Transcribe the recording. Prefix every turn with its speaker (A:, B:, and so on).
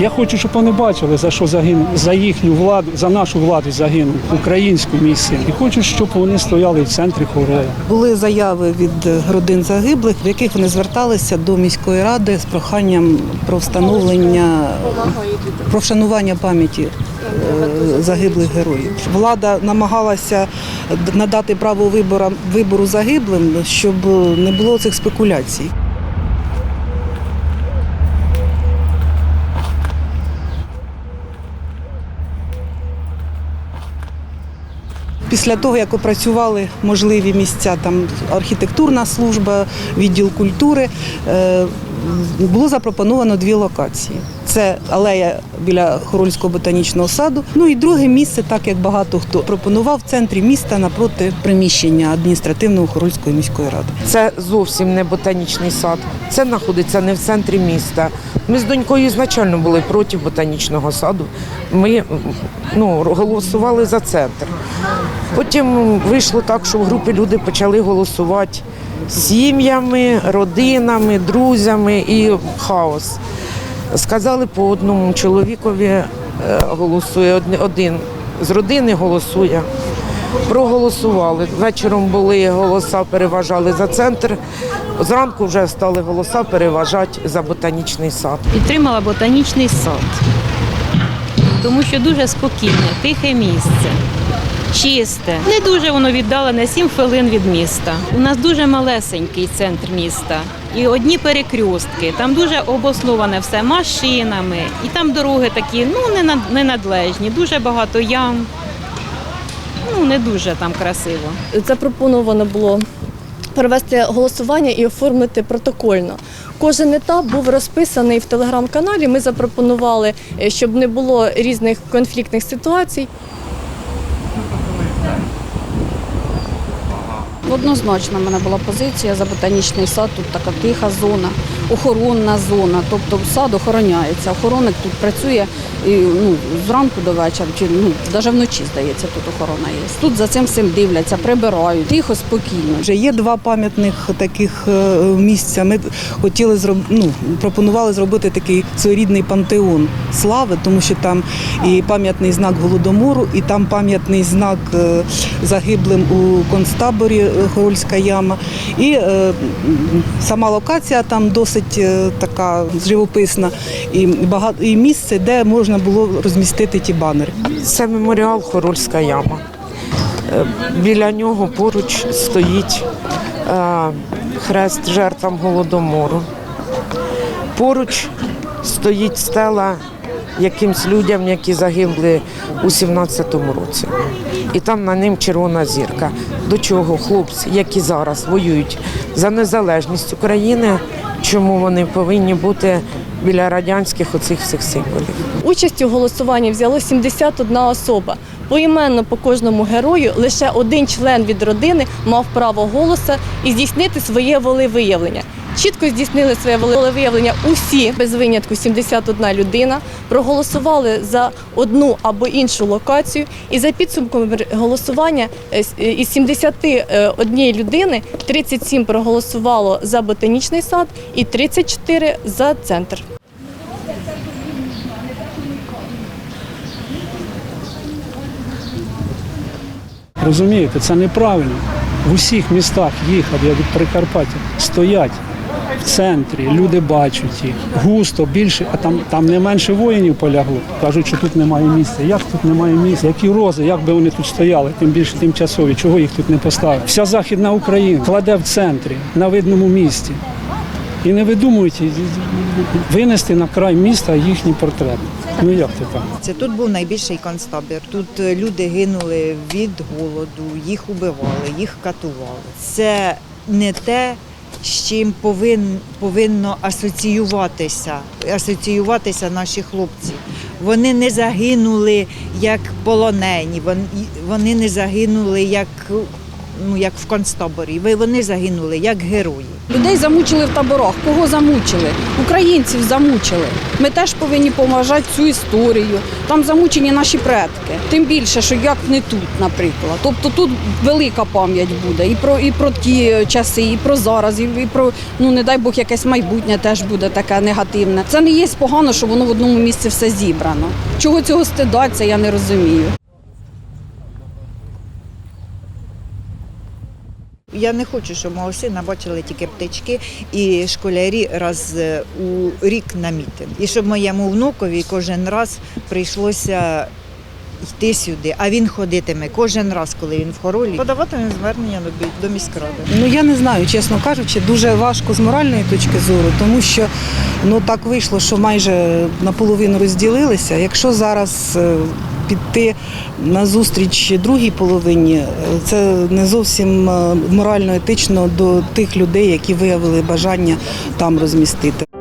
A: Я хочу, щоб вони бачили, за що загинув, за їхню владу, за нашу владу загинув українську мій син. І хочу, щоб вони стояли в центрі хоролу.
B: Були заяви від родин загиблих, в яких вони зверталися до міської ради з проханням про встановлення про вшанування пам'яті е, загиблих героїв. Влада намагалася надати право вибору загиблим, щоб не було цих спекуляцій. Після того, як опрацювали можливі місця, там архітектурна служба, відділ культури, е, було запропоновано дві локації. Це алея біля Хорольського ботанічного саду. Ну і друге місце, так як багато хто пропонував в центрі міста напроти приміщення адміністративного Хорольської міської ради.
C: Це зовсім не ботанічний сад. Це знаходиться не в центрі міста. Ми з донькою ізначально були проти ботанічного саду. Ми ну, голосували за центр. Потім вийшло так, що в групі люди почали голосувати сім'ями, родинами, друзями і хаос. Сказали по одному чоловікові е, голосує один- один з родини голосує. Проголосували. Вечором були голоса, переважали за центр. Зранку вже стали голоса переважати за ботанічний сад.
D: підтримала ботанічний сад, тому що дуже спокійне, тихе місце, чисте. Не дуже воно віддалене 7 хвилин від міста. У нас дуже малесенький центр міста. І одні перекрюстки, там дуже обосноване все машинами, і там дороги такі ну не над- ненадлежні, дуже багато ям. Ну не дуже там красиво.
E: запропоновано було провести голосування і оформити протокольно. Кожен етап був розписаний в телеграм-каналі. Ми запропонували, е, щоб не було різних конфліктних ситуацій.
F: Однозначно в мене була позиція за ботанічний сад, тут така тиха зона, охоронна зона, тобто сад охороняється. Охоронник тут працює і, ну, зранку до вечора, чи ну, навіть вночі, здається, тут охорона є. Тут за цим всім дивляться, прибирають, тихо, спокійно.
B: Вже є два пам'ятних таких е, місця. Ми хотіли зроб... ну, пропонували зробити такий своєрідний пантеон слави, тому що там і пам'ятний знак голодомору, і там пам'ятний знак е, загиблим у концтаборі Хорольська яма. І е, сама локація там досить е, така живописна, і багато і місце, де можна було розмістити ті банери.
C: Це меморіал Хорольська яма. Е, Біля нього поруч стоїть хрест жертвам голодомору. Поруч стоїть стела якимсь людям, які загибли у 17-му році. І там на ним червона зірка. До чого хлопці, які зараз воюють за незалежність України, чому вони повинні бути біля радянських оцих всіх символів?
E: Участь у голосуванні взяло 71 особа. Поіменно по кожному герою лише один член від родини мав право голоса і здійснити своє волевиявлення. Чітко здійснили своє волевиявлення усі, без винятку 71 людина, проголосували за одну або іншу локацію. І за підсумком голосування е, е, із 71 людини 37 проголосувало за ботанічний сад і 34 за центр.
A: Розумієте, це неправильно. В усіх містах їхав, я від Прикарпаття, стоять в центрі, люди бачать їх. Густо, більше, а там, там не менше воїнів полягло. Кажуть, що тут немає місця. Як тут немає місця? Які рози, як би вони тут стояли, тим більше тимчасові, чого їх тут не поставили? Вся Західна Україна кладе в центрі, на видному місці. І не видумують винести на край міста їхні портрети. Ну як це так?
G: Це тут був найбільший концтабір. Тут е, люди гинули від голоду, їх убивали, їх катували. Це не те, з чим повин, повинно асоціюватися, асоціюватися наші хлопці. Вони не загинули як полонені, вони, не загинули як ну як в концтаборі. Вони загинули як герої.
F: Людей замучили в таборах. Кого замучили? Українців замучили. Ми теж повинні поважати цю історію. Там замучені наші предки. Тим більше, що як не тут, наприклад. Тобто тут велика пам'ять буде і про і про ті часи, і про зараз, і про ну не дай Бог, якесь майбутнє теж буде таке негативне. Це не є погано, що воно в одному місці все зібрано. Чого цього стидаться, я не розумію.
G: Я не хочу, щоб мого сина бачили тільки птички і школярі раз е, у рік на мітинг. І щоб моєму внукові кожен раз прийшлося йти сюди, а він ходитиме кожен раз, коли він в хоролі. Подаватиме звернення до, міськради.
B: Ну я не знаю, чесно кажучи, дуже важко з моральної точки зору, тому що ну так вийшло, що майже наполовину розділилися. Якщо зараз е, піти на зустріч другій половині, е, це не зовсім е, морально етично до тих людей, які виявили бажання там розмістити.